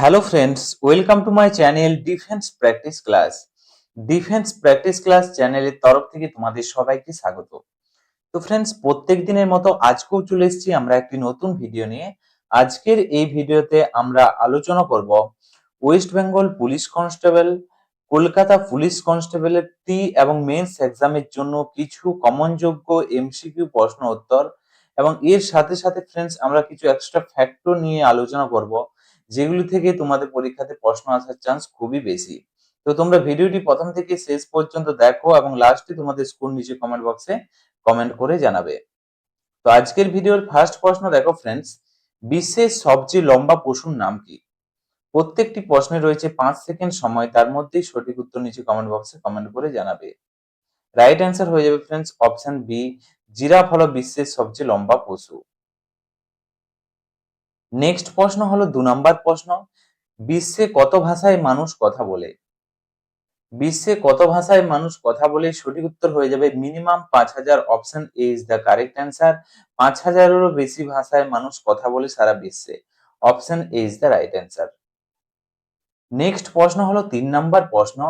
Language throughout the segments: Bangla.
Hello friends welcome to my channel defence practice class defence practice class চ্যানেলের তরফ থেকে তোমাদের সবাইকে স্বাগত। তো ফ্রেন্ডস প্রত্যেক দিনের মতো আজকেও চলে এসেছি আমরা একটি নতুন ভিডিও নিয়ে। আজকের এই ভিডিওতে আমরা আলোচনা করব West Bengal police constable Kolkata police কনস্টেবলের প্রি এবং মেন্স এক্সামের জন্য কিছু কমনযোগ্য এমসিকিউ প্রশ্ন উত্তর এবং এর সাথে সাথে ফ্রেন্ডস আমরা কিছু এক্সট্রা ফ্যাক্টর নিয়ে আলোচনা করব। যেগুলি থেকে তোমাদের পরীক্ষাতে প্রশ্ন আসার চান্স খুবই বেশি। তো তোমরা ভিডিওটি প্রথম থেকে শেষ পর্যন্ত দেখো এবং লাস্টে তোমাদের স্কুল নিচে কমেন্ট বক্সে কমেন্ট করে জানাবে। তো আজকের ভিডিওর ফার্স্ট প্রশ্ন দেখো ফ্রেন্ডস বিশ্বের সবচেয়ে লম্বা পশুর নাম কি? প্রত্যেকটি প্রশ্নে রয়েছে পাঁচ সেকেন্ড সময়, তার মধ্যেই সঠিক উত্তর নিচে কমেন্ট বক্সে কমেন্ট করে জানাবে। রাইট অ্যান্সার হয়ে যাবে ফ্রেন্ডস অপশন বি জিরাফ হলো বিশ্বের সবচেয়ে লম্বা পশু। নেক্সট প্রশ্ন হলো দু নম্বর প্রশ্ন। বিশ্বে কত ভাষায় মানুষ কথা বলে? বিশ্বে কত ভাষায় মানুষ কথা বলে? সঠিক উত্তর হয়ে যাবে মিনিমাম পাঁচ হাজার option A is the correct answer পাঁচ হাজারেরও বেশি ভাষায় মানুষ কথা বলে সারা বিশ্বে। Option A is the right answer next প্রশ্ন হলো তিন নম্বর প্রশ্ন।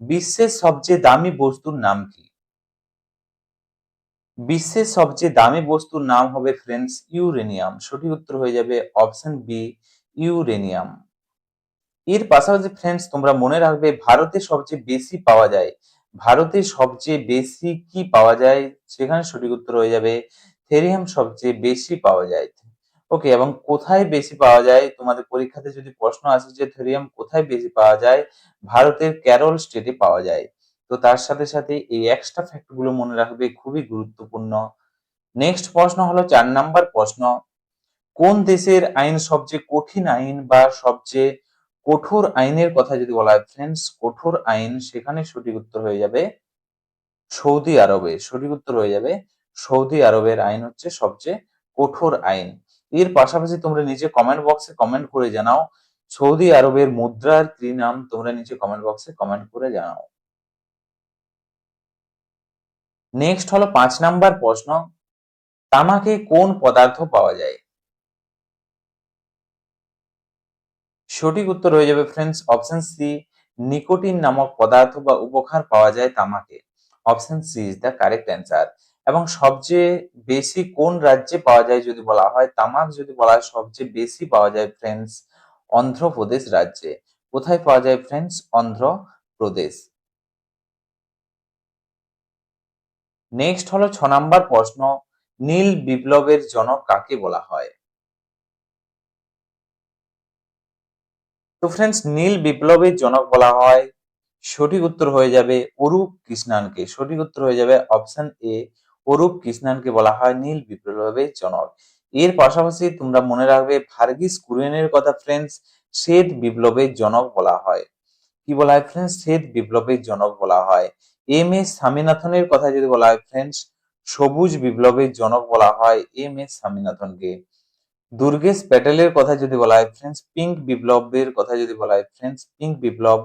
বিশ্বের সবচেয়ে দামি বস্তুর নাম কি? বিশ্বের সবচেয়ে দামি বস্তুর নাম হবে ফ্রেন্ডস ইউরেনিয়াম সঠিক উত্তর হয়ে যাবে অপশন বি ইউরেনিয়াম এর পাশাপাশি ফ্রেন্ডস তোমরা মনে রাখবে ভারতে সবচেয়ে বেশি পাওয়া যায়। ভারতে সবচেয়ে বেশি কি পাওয়া যায়? সেখানে সঠিক উত্তর হয়ে যাবে থেরিয়াম সবচেয়ে বেশি পাওয়া যায়। ওকে এবং কোথায় বেশি পাওয়া যায়? তোমাদের পরীক্ষাতে যদি প্রশ্ন আসে যে থেরিয়াম কোথায় বেশি পাওয়া যায়? ভারতের কেরল স্টেটে পাওয়া যায়। তো তার সাথে সাথে এই এক্সট্রা ফ্যাক্টগুলো মনে রাখবে, খুবই গুরুত্বপূর্ণ। নেক্সট প্রশ্ন হলো চার নাম্বার প্রশ্ন। কোন দেশের আইন সবচেয়ে কঠিন আইন বা সবচেয়ে কঠোর আইনের কথা যদি বলা হয়? ফ্রেন্ডস কঠোর আইন সেখানে সঠিক উত্তর হয়ে যাবে সৌদি আরবে। সঠিক উত্তর হয়ে যাবে সৌদি আরবের আইন হচ্ছে সবচেয়ে কঠোর আইন। এর পাশাপাশি তোমরা নিচে কমেন্ট বক্সে কমেন্ট করে জানাও, সৌদি আরবের মুদ্রার কি নাম তোমরা নিচে কমেন্ট বক্সে কমেন্ট করে জানাও। নেক্সট হলো পাঁচ নাম্বার প্রশ্ন, তামাকে কোন পদার্থ পাওয়া যায়? সঠিক উত্তর হয়ে যাবে ফ্রেন্ডস অপশন সি নিকোটিন নামক পদার্থ বা উপকার পাওয়া যায় তামাকে। Option C is the correct answer এবং সবচেয়ে বেশি কোন রাজ্যে পাওয়া যায় যদি বলা হয়? তামাক যদি বলা হয়, সবচেয়ে বেশি পাওয়া যায় ফ্রেন্ডস অন্ধ্রপ্রদেশ রাজ্যে। কোথায় পাওয়া যায় ফ্রেন্ডস অন্ধ্রপ্রদেশ। নেক্সট হলো ছ নাম্বার প্রশ্ন, নীল বিপ্লবের জনক কাকে বলা হয়? তো ফ্রেন্ডস নীল বিপ্লবের জনক বলা হয়, সঠিক উত্তর হয়ে যাবে অরূপ কৃষ্ণানকে। সঠিক উত্তর হয়ে যাবে অপশন এ অরূপ কৃষ্ণানকে বলা হয় নীল বিপ্লবের জনক। এর পাশাপাশি তোমরা মনে রাখবে ভার্গিস কুরিয়েনের কথা ফ্রেন্ডস শ্বেত বিপ্লবের জনক বলা হয়। কি বলা হয় ফ্রেন্ডস শ্বেত বিপ্লবের জনক বলা হয়। এম এস স্বামীনাথনের কথা যদি বলা হয় ফ্রেন্ডস সবুজ বিপ্লবের জনক বলা হয় এম এস স্বামীনাথনকে। দুর্গেশ প্যাটেলের কথা যদি বলা হয় ফ্রেন্ডস পিঙ্ক বিপ্লবের কথা যদি বলা হয় ফ্রেন্ডস পিঙ্ক বিপ্লব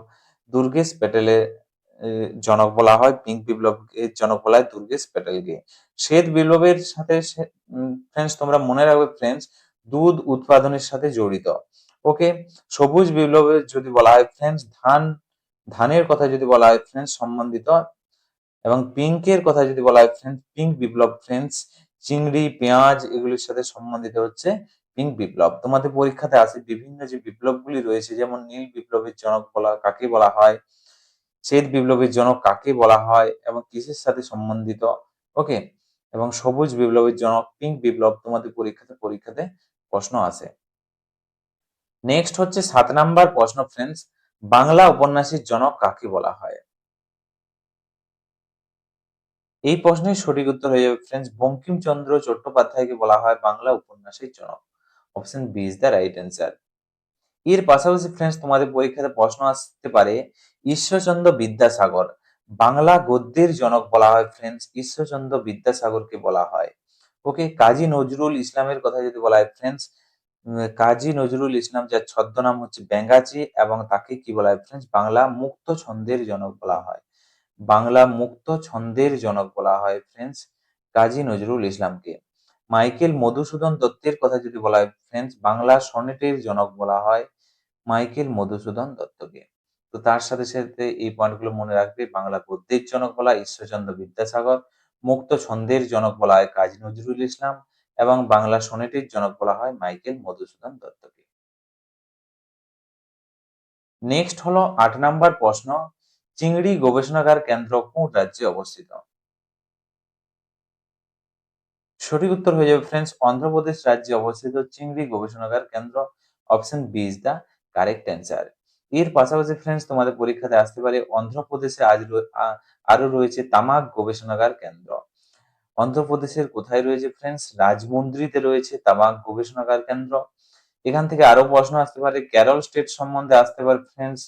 দুর্গেশ প্যাটেলের জনক বলা হয়, পিঙ্ক বিপ্লবের জনক বলা হয় দুর্গেশ প্যাটেলকে। শ্বেত বিপ্লবের সাথে ফ্রেন্ডস তোমরা মনে রাখবে ফ্রেন্ডস দুধ উৎপাদনের সাথে জড়িত। ওকে সবুজ বিপ্লবের যদি বলা হয় ফ্রেন্ডস ধান ধানের কথা যদি বলা হয় ফ্রেন্ডস সম্বন্ধিত, এবং পিঙ্কের কথা যদি বলা হয় ফ্রেন্ডস পিঙ্ক বিপ্লব ফ্রেন্ডস চিংড়ি, পেঁয়াজ এগুলির সাথে সম্বন্ধিত হচ্ছে পিঙ্ক বিপ্লব। তোমাদের পরীক্ষাতে আসে বিভিন্ন যে বিপ্লবগুলি রয়েছে, যেমন নীল বিপ্লবের জনক বলা, কাকে বলা হয়, শ্বেত বিপ্লবের জনক কাকে বলা হয়, এবং কিসের সাথে সম্বন্ধিত ওকে এবং সবুজ বিপ্লবের জনক পিঙ্ক বিপ্লব তোমাদের পরীক্ষাতে পরীক্ষাতে প্রশ্ন আসে নেক্সট হচ্ছে সাত নাম্বার প্রশ্ন ফ্রেন্ডস বাংলা উপন্যাসের জনক কাকে বলা হয়? এই প্রশ্নের সঠিক উত্তর হয়ে যাবে ফ্রেন্ডস বঙ্কিমচন্দ্র চট্টোপাধ্যায়কে বলা হয় বাংলা উপন্যাসের জনক। Option B is the right answer এর পাশাপাশি ফ্রেন্ডস তোমাদের পরীক্ষাতে প্রশ্ন আসতে পারে, ঈশ্বরচন্দ্র বিদ্যাসাগর। বাংলা গদ্যের জনক বলা হয় ফ্রেন্ডস ঈশ্বরচন্দ্র বিদ্যাসাগরকে বলা হয়। ওকে কাজী নজরুল ইসলামের কথা যদি বলা হয় ফ্রেন্ডস কাজী নজরুল ইসলাম যার ছদ্মনাম হচ্ছে ব্যাঙ্গাজি এবং তাকে কি বলা হয় ফ্রেন্ডস বাংলা মুক্ত ছন্দের জনক বলা হয়। বাংলা মুক্ত ছন্দের জনক বলা হয় ফ্রেন্ডস কাজী নজরুল ইসলামকে। মাইকেল মধুসূদন দত্তের কথা যদি বলা হয় ফ্রেন্ডস বাংলা সনেটের জনক বলা হয় মাইকেল মধুসূদন দত্তকে। তো তার সাথে সাথে এই পয়েন্টগুলো মনে রাখবে, বাংলা গদ্যের জনক বলা ঈশ্বরচন্দ্র বিদ্যাসাগর, মুক্ত ছন্দের জনক বলা হয় কাজী নজরুল ইসলাম। এবং বাংলা সনেটের জনক বলা হয় মাইকেল মধুসূদন দত্তকে। নেক্সট হলো আট নাম্বার প্রশ্ন, চিংড়ি গবেষণাগার কেন্দ্র কোন রাজ্যে অবস্থিত? সঠিক উত্তর হয়ে যাবে ফ্রেন্ডস অন্ধ্রপ্রদেশ রাজ্যে অবস্থিত চিংড়ি গবেষণাগার কেন্দ্র option B is the correct answer এর পাশাপাশি ফ্রেন্ডস তোমাদের পরীক্ষাতে আসতে পারে অন্ধ্রপ্রদেশে আজ আরও রয়েছে তামাক গবেষণাগার কেন্দ্র। অন্ধ্রপ্রদেশের কোথায় রয়েছে ফ্রেন্ডস রাজমন্দ্রিতে রয়েছে তামাক গবেষণাগার কেন্দ্র। এখান থেকে আরও প্রশ্ন আসতে পারে, কেরল স্টেট সম্বন্ধে আসতে পারে ফ্রেন্ডস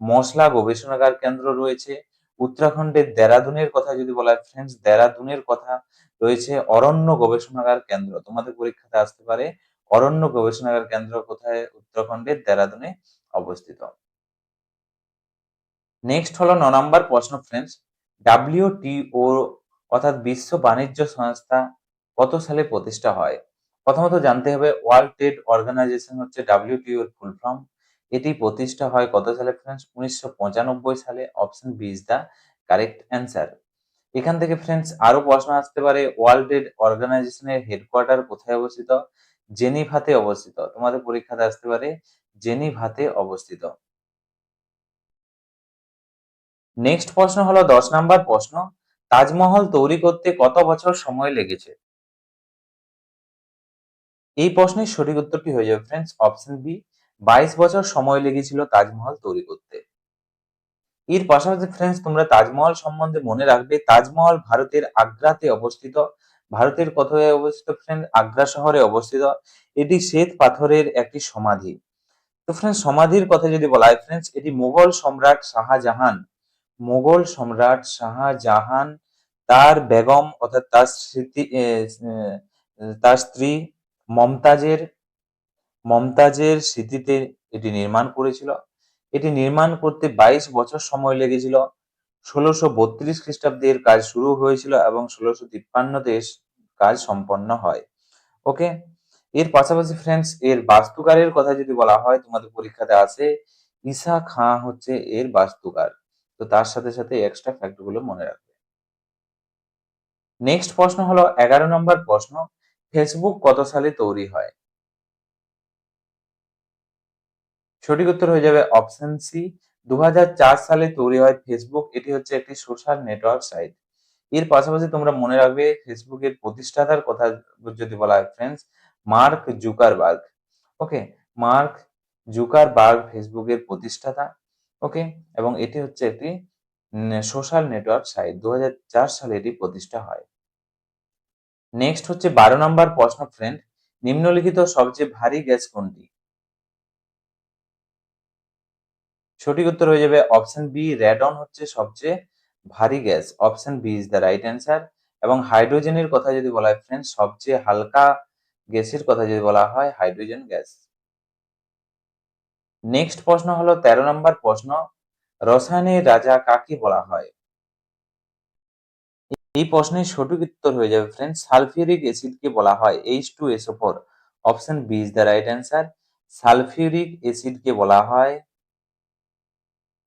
মশলা গবেষণাগার কেন্দ্র রয়েছে। উত্তরাখণ্ডের দেরাদুনের কথা যদি বলা হয় ফ্রেন্ডস দেরাদুনের কথা রয়েছে অরণ্য গবেষণাগার কেন্দ্র। তোমাদের পরীক্ষাতে আসতে পারে, অরণ্য গবেষণাগার কেন্দ্র কোথায়? উত্তরাখণ্ডের দেরাদুনে অবস্থিত। নেক্সট হলো ন নম্বর প্রশ্ন ফ্রেন্ডস ডাব্লিউটিও অর্থাৎ বিশ্ব বাণিজ্য সংস্থা কত সালে প্রতিষ্ঠা হয়? প্রথমত জানতে হবে ওয়ার্ল্ড ট্রেড অর্গানাইজেশন হচ্ছে ডাব্লিউটিও ফুল ফর্ম এটি প্রতিষ্ঠা হয় কত সালে ফ্রেন্ডস উনিশশো পঁচানব্বই সালে। Option B is the correct answer এখান থেকে ফ্রেন্ডস আরও প্রশ্ন আসতে পারে ওয়ার্ল্ড ট্রেড অর্গানাইজেশনের হেডকোয়ার্টার কোথায় অবস্থিত? জেনিভাতে অবস্থিত। তোমাদের পরীক্ষাতে আসতে পারে, জেনিভাতে অবস্থিত। নেক্সট প্রশ্ন হলো দশ নাম্বার প্রশ্ন। তাজমহল তৈরি করতে কত বছর সময় লেগেছে? এই প্রশ্নের সঠিক উত্তরটি হয়ে যাবে ফ্রেন্ডস অপশন বি বাইশ বছর সময় লেগেছিল তাজমহল তৈরি করতে। এর পাশাপাশি ফ্রেন্ডস তোমরা তাজমহল সম্বন্ধে মনে রাখবে, তাজমহল ভারতের আগ্রাতে অবস্থিত। ভারতের কোথায় অবস্থিত ফ্রেন্ড আগ্রা শহরে অবস্থিত। এটি শ্বেত পাথরের একটি সমাধি। তো ফ্রেন্ডস সমাধির কথা যদি বলা হয় ফ্রেন্ডস এটি মুঘল সম্রাট শাহজাহান মুঘল সম্রাট শাহজাহান তার বেগম অর্থাৎ তার স্মৃতি তার স্ত্রী মমতাজের মমতাজের স্মৃতিতে এটি নির্মাণ করেছিল। এটি নির্মাণ করতে বাইশ বছর সময় লেগেছিল। ষোলোশো বত্রিশ খ্রিস্টাব্দের কাজ শুরু হয়েছিল এবং ষোলোশো তিপ্পান্নতে কাজ সম্পন্ন হয়। ওকে? এর পাশাপাশি ফ্রেন্ডস এর বাস্তুকারের কথা যদি বলা হয়, তোমাদের পরীক্ষাতে আছে, ঈশা খাঁ হচ্ছে এর বাস্তুকার। তো তার সাথে সাথে এক্সট্রা ফ্যাক্টরগুলো মনে রাখবে। নেক্সট প্রশ্ন হলো, এগারো নম্বর প্রশ্ন ফেসবুক কত সালে তৈরি হয়? সঠিক উত্তর হয়ে যাবে অপশন সি দু সালে তৈরি হয় ফেসবুক এটি হচ্ছে একটি সোশ্যাল নেটওয়ার্ক সাইট এর পাশাপাশি তোমরা মনে রাখবে ফেসবুকের প্রতিষ্ঠাতার কথা যদি বলা হয় friends Mark Zuckerberg okay Mark Zuckerberg ফেসবুকের প্রতিষ্ঠাতা। ওকে এবং এটি হচ্ছে একটি সোশ্যাল নেটওয়ার্ক সাইট দুহাজার চার সালে এটি প্রতিষ্ঠা হয়। নেক্সট হচ্ছে বারো নম্বর প্রশ্ন ফ্রেন্ড নিম্নলিখিত সবচেয়ে ভারী গ্যাস কোনটি? সঠিক উত্তর হয়ে যাবে অপশন বি রেডন হচ্ছে সবচেয়ে ভারী gas option B is the right answer এবং হাইড্রোজেনের কথা যদি বলা হয় ফ্রেন্ড সবচেয়ে হালকা গ্যাসের কথা যদি বলা হয় হাইড্রোজেন গ্যাস নেক্সট প্রশ্ন হলো তেরো নম্বর প্রশ্ন রসায়নের রাজা কাকে বলা হয়? এই প্রশ্নের সঠিক উত্তর হয়ে যাবে ফ্রেন্ড সালফিউরিক অ্যাসিডকে বলা হয় H two SO four option B is the right answer sulphuric অ্যাসিডকে বলা হয়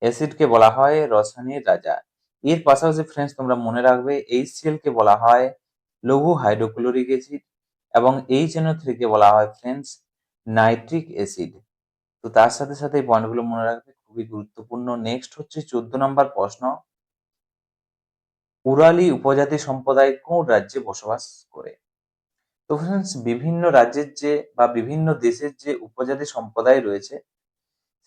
অ্যাসিডকে বলা হয় রসায়নের রাজা। এর পাশাপাশি ফ্রেন্ডস তোমরা মনে রাখবে এইচসিএল কে বলা হয় লঘু হাইড্রোক্লোরিক অ্যাসিড এবং এইচ এনও থ্রিকে বলা হয় ফ্রেন্ডস নাইট্রিক অ্যাসিড তো তার সাথে সাথে এই পয়েন্টগুলো মনে রাখবে, খুবই গুরুত্বপূর্ণ। নেক্সট হচ্ছে চোদ্দ নম্বর প্রশ্ন। উরালি উপজাতি সম্প্রদায় কোন রাজ্যে বসবাস করে? তো ফ্রেন্ডস বিভিন্ন রাজ্যের যে বা বিভিন্ন দেশের যে উপজাতি সম্প্রদায় রয়েছে,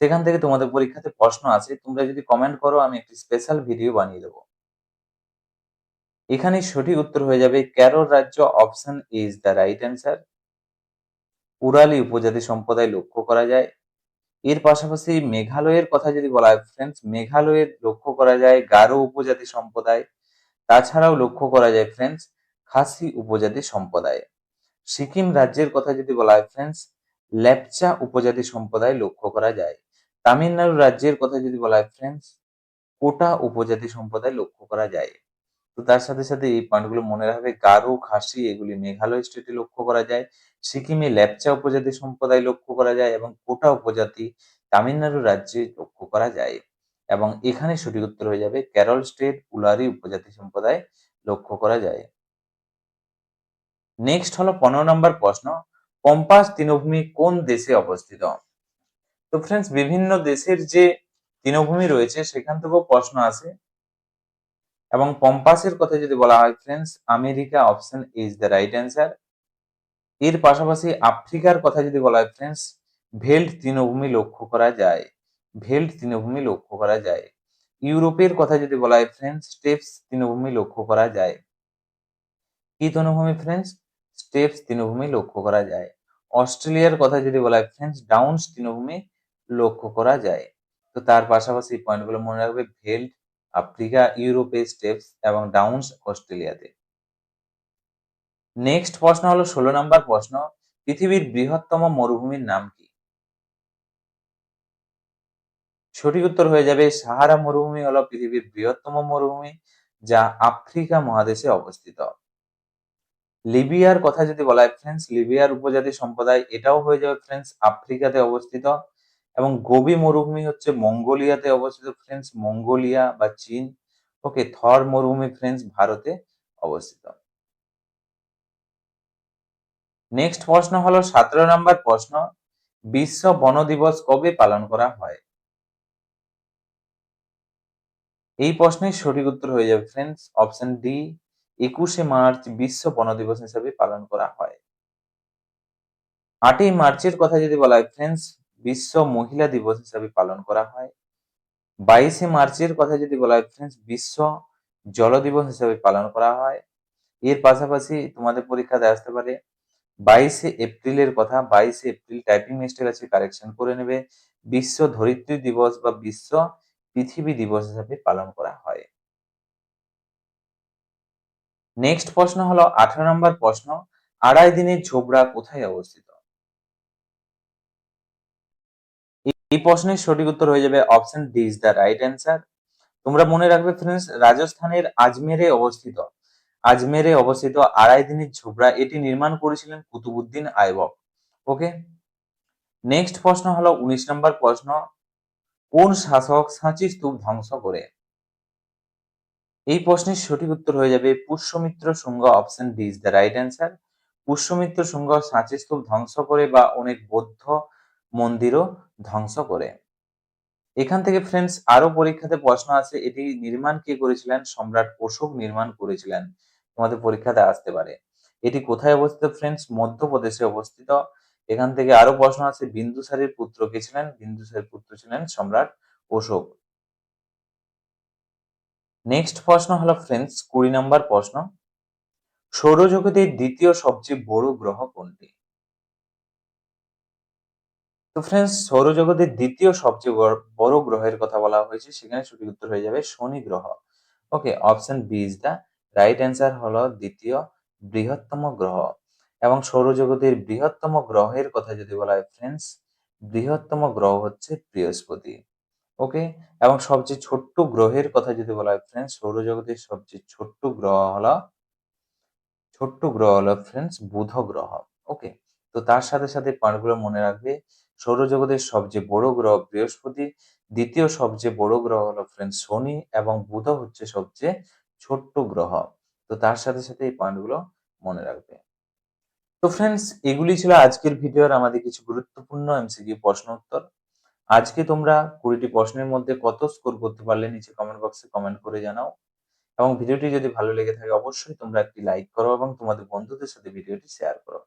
সেখান থেকে তোমাদের পরীক্ষাতে প্রশ্ন আছে। তোমরা যদি কমেন্ট করো, আমি একটি স্পেশাল ভিডিও বানিয়ে দেবো। এখানে সঠিক উত্তর হয়ে যাবে, কেরল রাজ্য option is the right answer Urali উপজাতি সম্প্রদায় লক্ষ্য করা যায়। এর পাশাপাশি মেঘালয়ের কথা যদি বলা হয় ফ্রেন্ডস মেঘালয়ের লক্ষ্য করা যায় গারো উপজাতি সম্প্রদায়। তাছাড়াও লক্ষ্য করা যায় ফ্রেন্ডস খাসি উপজাতি সম্প্রদায়। সিকিম রাজ্যের কথা যদি বলা হয় ফ্রেন্ডস লেপচা উপজাতি সম্প্রদায় লক্ষ্য করা যায়। তামিলনাড়ু রাজ্যের কথা যদি বলা হয় ফ্রেন্ডস কোটা উপজাতি সম্প্রদায় লক্ষ্য করা যায়। তো তার সাথে সাথে এই পয়েন্টগুলো মনে রাখবে গারো খাসি এগুলি মেঘালয় স্টেটে লক্ষ্য করা যায়, সিকিমে ল্যাপচা উপজাতি সম্প্রদায় লক্ষ্য করা যায় এবং কোটা উপজাতি তামিলনাড়ু রাজ্যে লক্ষ্য করা যায়। এবং এখানে সঠিক উত্তর হয়ে যাবে কেরল স্টেট, উলারি উপজাতি সম্প্রদায় লক্ষ্য করা যায়। নেক্সট হলো পনেরো নম্বর প্রশ্ন, পম্পাস তৃণভূমি কোন দেশে অবস্থিত? তো ফ্রেন্ডস বিভিন্ন দেশের যে তৃণভূমি রয়েছে, সেখান থেকেও প্রশ্ন আসে। এবং পম্পাসের কথা যদি বলা হয় friends America option is the right answer এর পাশাপাশি আফ্রিকার কথা যদি বলা হয় ফ্রেন্ডস ভেল্ট তৃণভূমি লক্ষ্য করা যায়। ভেল্ট তৃণভূমি লক্ষ্য করা যায়। ইউরোপের কথা যদি বলা হয় ফ্রেন্ডস স্টেপস তৃণভূমি লক্ষ্য করা যায়। কি তৃণভূমি ফ্রেন্ডস স্টেপস তৃণভূমি লক্ষ্য করা যায়। অস্ট্রেলিয়ার কথা যদি বলা হয় ফ্রেন্ডস ডাউনস তৃণভূমি লক্ষ্য করা যায়। তো তার পাশাপাশি পয়েন্টগুলো মনে রাখবে ভেল্ট আফ্রিকা, ইউরোপে, স্টেপস এবং ডাউনস অস্ট্রেলিয়াতে। নেক্সট প্রশ্ন হলো ষোলো নম্বর প্রশ্ন, পৃথিবীর বৃহত্তম মরুভূমির নাম কি? সঠিক উত্তর হয়ে যাবে, সাহারা মরুভূমি হলো পৃথিবীর বৃহত্তম মরুভূমি যা আফ্রিকা মহাদেশে অবস্থিত। লিবিয়ার কথা যদি বলা হয়, ফ্রেন্ডস, লিবিয়ার উপজাতি সম্প্রদায় এটাও হয়ে যাবে, ফ্রেন্ডস, আফ্রিকাতে অবস্থিত। এবং গোবি মরুভূমি হচ্ছে মঙ্গোলিয়াতে অবস্থিত ফ্রেন্ডস মঙ্গোলিয়া বা চীন। ওকে থর মরুভূমি ফ্রেন্ডস ভারতে অবস্থিত। নেক্সট প্রশ্ন হলো সতেরো নম্বর প্রশ্ন, বিশ্ব বন দিবস কবে পালন করা হয়? এই প্রশ্নের সঠিক উত্তর হয়ে যাবে ফ্রেন্ডস অপশন ডি একুশে মার্চ বিশ্ব বন দিবস হিসেবে পালন করা হয়। আটই মার্চের কথা যদি বলা হয় ফ্রেন্ডস বিশ্ব মহিলা দিবস হিসাবে পালন করা হয়। বাইশে মার্চের কথা যদি বলা হয় ফ্রেন্ডস বিশ্ব জল দিবস হিসাবে পালন করা হয়। এর পাশাপাশি তোমাদের পরীক্ষাতে আসতে পারে, বাইশে এপ্রিলের কথা, বাইশে এপ্রিল টাইপিং মিস্টেক আছে কারেকশন করে নেবে। বিশ্ব ধরিত্রী দিবস বা বিশ্ব পৃথিবী দিবস হিসাবে পালন করা হয়। নেক্সট প্রশ্ন হলো, আঠারো নম্বর প্রশ্ন, আড়াই দিনের ঝোবড়া কোথায় অবস্থিত? এই প্রশ্নের সঠিক উত্তর হয়ে যাবে option D is the right answer তোমরা মনে রাখবে ফ্রেন্ডস রাজস্থানের আজমেরে অবস্থিত। আজমেরে অবস্থিত আড়াই দিনের ঝোপড়া, এটি নির্মাণ করেছিলেন কুতুবুদ্দিন আইবক ওকে নেক্সট প্রশ্ন হলো উনিশ নম্বর প্রশ্ন, কোন শাসক সাঁচি স্তূপ ধ্বংস করে? এই প্রশ্নের সঠিক উত্তর হয়ে যাবে Pushyamitra Shunga option D is the right answer Pushyamitra Shunga সাঁচি স্তূপ ধ্বংস করে বা অনেক বৌদ্ধ মন্দিরও ধ্বংস করে। এখান থেকে ফ্রেন্ডস আরও পরীক্ষাতে প্রশ্ন আছে, এটি নির্মাণ কে করেছিলেন? সম্রাট অশোক নির্মাণ করেছিলেন। তোমাদের পরীক্ষাতে আসতে পারে। এটি কোথায় অবস্থিত ফ্রেন্ডস মধ্যপ্রদেশে অবস্থিত। এখান থেকে আরও প্রশ্ন আছে, বিন্দুসারের পুত্র কে ছিলেন? বিন্দুসারের পুত্র ছিলেন সম্রাট অশোক। নেক্সট প্রশ্ন হলো ফ্রেন্ডস কুড়ি নম্বর প্রশ্ন। সৌরজগতের দ্বিতীয় সবচেয়ে বড় গ্রহ কোনটি? তো ফ্রেন্ডস সৌরজগতের দ্বিতীয় সবচেয়ে বড় গ্রহের কথা বলা হয়েছে, সেখানে সঠিক উত্তর হয়ে যাবে শনি গ্রহ। Okay option B is the right answer হলো দ্বিতীয় বৃহত্তম গ্রহ। এবং সৌরজগতের বৃহত্তম গ্রহের কথা যদি বলা হয় ফ্রেন্ডস বৃহত্তম গ্রহ হচ্ছে বৃহস্পতি। ওকে এবং সবচেয়ে ছোট্ট গ্রহের কথা যদি বলা হয় ফ্রেন্ডস সৌরজগতের সবচেয়ে ছোট্ট গ্রহ হলো, ছোট্ট গ্রহ হলো ফ্রেন্ডস বুধ গ্রহ। ওকে তো তার সাথে সাথে পয়েন্টগুলো মনে রাখবে সৌরজগতের সবচেয়ে বড় গ্রহ বৃহস্পতি, দ্বিতীয় সবচেয়ে বড় গ্রহ হলো ফ্রেন্ডস শনি এবং বুধ হচ্ছে সবচেয়ে ছোট্ট গ্রহ। তো তার সাথে সাথে এই পয়েন্টগুলো মনে রাখবে। তো ফ্রেন্ডস এগুলি ছিল আজকের ভিডিওর আমাদের কিছু গুরুত্বপূর্ণ এমসিকিউ প্রশ্ন উত্তর। আজকে তোমরা কুড়িটি প্রশ্নের মধ্যে কত স্কোর করতে পারলে নিচে কমেন্ট বক্সে কমেন্ট করে জানাও। এবং ভিডিওটি যদি ভালো লেগে থাকে, অবশ্যই তোমরা একটি লাইক করো এবং তোমাদের বন্ধুদের সাথে ভিডিওটি শেয়ার করো।